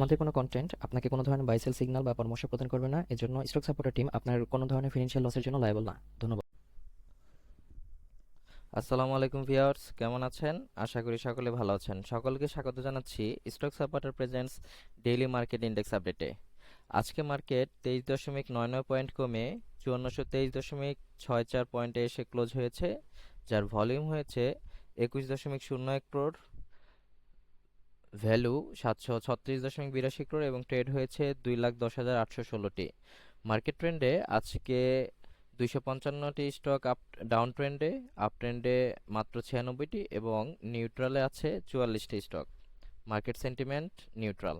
আমাদের কোনো কন্টেন্ট আপনাকে কোনো ধরনের বাইসেল সিগন্যাল বা পরামর্শ প্রদান করবে না, এজন্য স্টক সাপোর্টার টিম আপনার কোনো ধরনের ফিনান্সিয়াল লসের জন্য লায়াবল না। ধন্যবাদ। আসসালামু আলাইকুম ভিউয়ার্স কেমন আছেন? আশা করি সকলে ভালো আছেন। সকলকে স্বাগত জানাচ্ছি stock supporter presents daily market index আপডেটে আজকে মার্কেট তেইশ দশমিক নয় নয় পয়েন্ট কমে চুয়ান্নশো তেইশ দশমিক ছয় চার পয়েন্টে এসে ক্লোজ হয়েছে, যার ভলিউম হয়েছে একুশ দশমিক শূন্য এক ক্রোড় ভ্যালু সাতশো ছত্রিশ দশমিক বিরাশি ক্রোড় এবং ট্রেড হয়েছে দুই লাখ দশ হাজার আটশো ষোলোটি। মার্কেট ট্রেন্ডে আজকে দুইশো পঞ্চান্নটি স্টক আপ, ডাউন ট্রেন্ডে, আপ ট্রেন্ডে মাত্র ছিয়ানব্বইটি এবং নিউট্রালে আছে চুয়াল্লিশটি stock. Market sentiment neutral.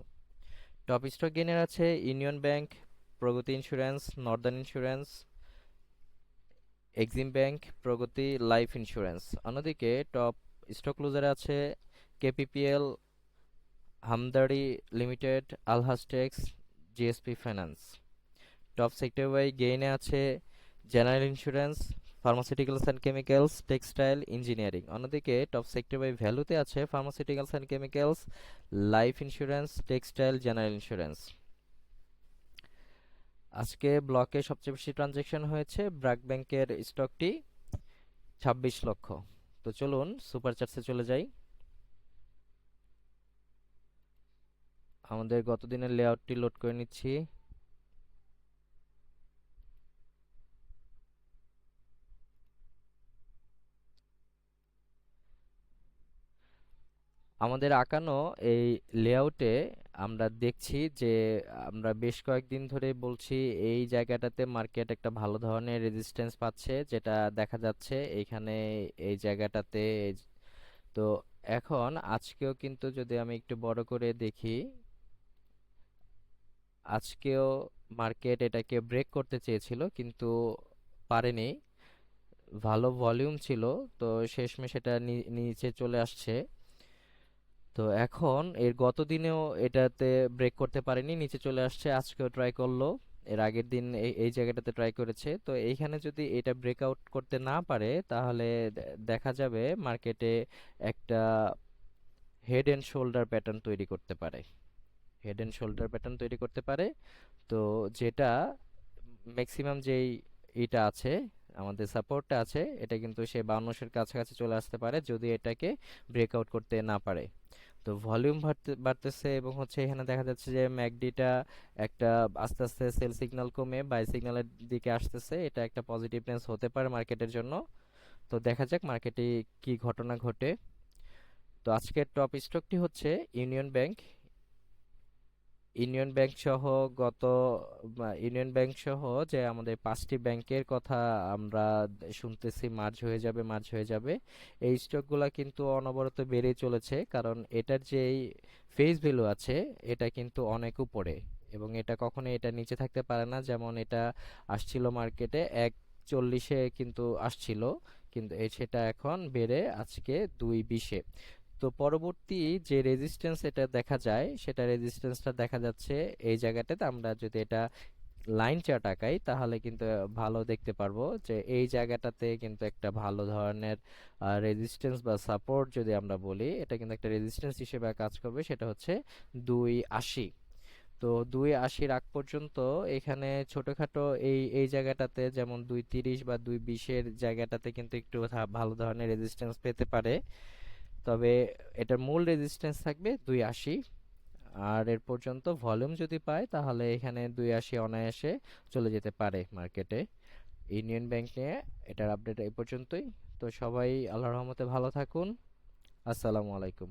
Top stock গেইনের আছে union bank, Pragati insurance, northern insurance, Exim bank, Pragati life insurance. অন্যদিকে টপ স্টক লুজারে আছে কেপিপিএল হামদারি limited আলহাসটেক্স GSP finance. Top sector wise গেইনে আছে general insurance, pharmaceuticals and chemicals, textile engineering. অন্যদিকে top sector by ভ্যালুতে আছে pharmaceuticals and chemicals, life insurance, textile, general insurance. আজকে ব্লকে সবচেয়ে বেশি ট্রানজেকশন হয়েছে ব্র্যাক ব্যাংকের স্টকটি ছাব্বিশ লক্ষ। তো চলুন সুপার চার্টসে চলে যাই। আমাদের গতদিনের লেআউটটি লোড করে নিচ্ছি। আমাদের আঁকানো এই লেআউটে আমরা দেখছি যে আমরা বেশ কয়েকদিন ধরে বলছি এই জায়গাটাতে মার্কেট একটা ভালো ধরনের রেজিস্ট্যান্স পাচ্ছে, যেটা দেখা যাচ্ছে এখানে এই জায়গাটাতে তো এখন আজকেও কিন্তু যদি আমি একটু বড় করে দেখি আজকেও মার্কেট এটাকে ব্রেক করতে চেয়েছিল, কিন্তু পারেনি। ভালো ভলিউম ছিল, তো শেষমেশ এটা নিচে চলে আসছে। তো এখন এর গত দিনেও এটাতে ব্রেক করতে পারেনি, নিচে চলে আসছে, আজকেও ট্রাই করল। এর আগের দিন এই জায়গাটাতে ট্রাই করেছে। তো এইখানে যদি এটা ব্রেকআউট করতে না পারে, তাহলে দেখা যাবে মার্কেটে একটা হেড এন্ড শোল্ডার প্যাটার্ন তৈরি করতে পারে। হেড এন্ড শোল্ডার প্যাটার্ন তৈরি করতে পারে। তো যেটা ম্যাক্সিমাম যেই এটা আছে, আমাদের সাপোর্টটা আছে, এটা কিন্তু সে বাউন্নশোর কাছাকাছি চলে আসতে পারে যদি এটাকে ব্রেকআউট করতে না পারে। তো ভলিউম বাড়তেছে এবং হচ্ছে এখানে দেখা যাচ্ছে যে ম্যাকডিটা একটা আস্তে আস্তে সেল সিগন্যাল কমে বাই সিগন্যালের দিকে আসতেছে। এটা একটা পজিটিভনেস হতে পারে মার্কেটের জন্য। তো দেখা যাক মার্কেটে কি ঘটনা ঘটে। তো আজকের টপ স্টকটি হচ্ছে ইউনিয়ন ব্যাংক ইউনিয়ন ব্যাংক সহ গত ইউনিয়ন ব্যাংক সহ যে আমাদের পাঁচটি ব্যাংকের কথা আমরা শুনতেছি, মার্জ হয়ে যাবে, মার্জ হয়ে যাবে, এই স্টকগুলা কিন্তু অনবরত বেড়েই চলেছে। কারণ এটার যে ফেস ভ্যালু আছে, এটা কিন্তু অনেক উপরে এবং এটা কখনো এটা নিচে থাকতে পারে না। যেমন এটা আসছিল মার্কেটে এক চল্লিশে কিন্তু আসছিল, কিন্তু সেটা এখন বেড়ে আজকে দুই বিশে। তো পরবর্তী যে রেজিস্ট্যান্স এটা দেখা যায়, সেটা রেজিস্ট্যান্সটা দেখা যাচ্ছে এই জায়গাটাতে আমরা যদি এটা লাইন চার্ট আঁকাই, তাহলে কিন্তু ভালো দেখতে পারব যে এই জায়গাটাতে কিন্তু একটা ভালো ধরনের রেজিস্ট্যান্স বা সাপোর্ট যদি আমরা বলি, এটা কিন্তু একটা রেজিস্ট্যান্স হিসেবে কাজ করবে, সেটা হচ্ছে দুই আশি। তো দুই আশির আগ পর্যন্ত এখানে ছোটোখাটো এই এই জায়গাটাতে যেমন দুই তিরিশ বা দুই বিশের জায়গাটাতে কিন্তু একটু ভালো ধরনের রেজিস্ট্যান্স পেতে পারে। তবে এটার মূল রেজিস্ট্যান্স থাকবে দুই আশি। আর এর পর্যন্ত ভলিউম যদি পায়, তাহলে এখানে দুই আশি অনায়াসে চলে যেতে পারে মার্কেটে ইউনিয়ন ব্যাঙ্ক নিয়ে এটার আপডেট এই পর্যন্তই। তো সবাই আল্লাহ রহমতে ভালো থাকুন। আসসালামু আলাইকুম।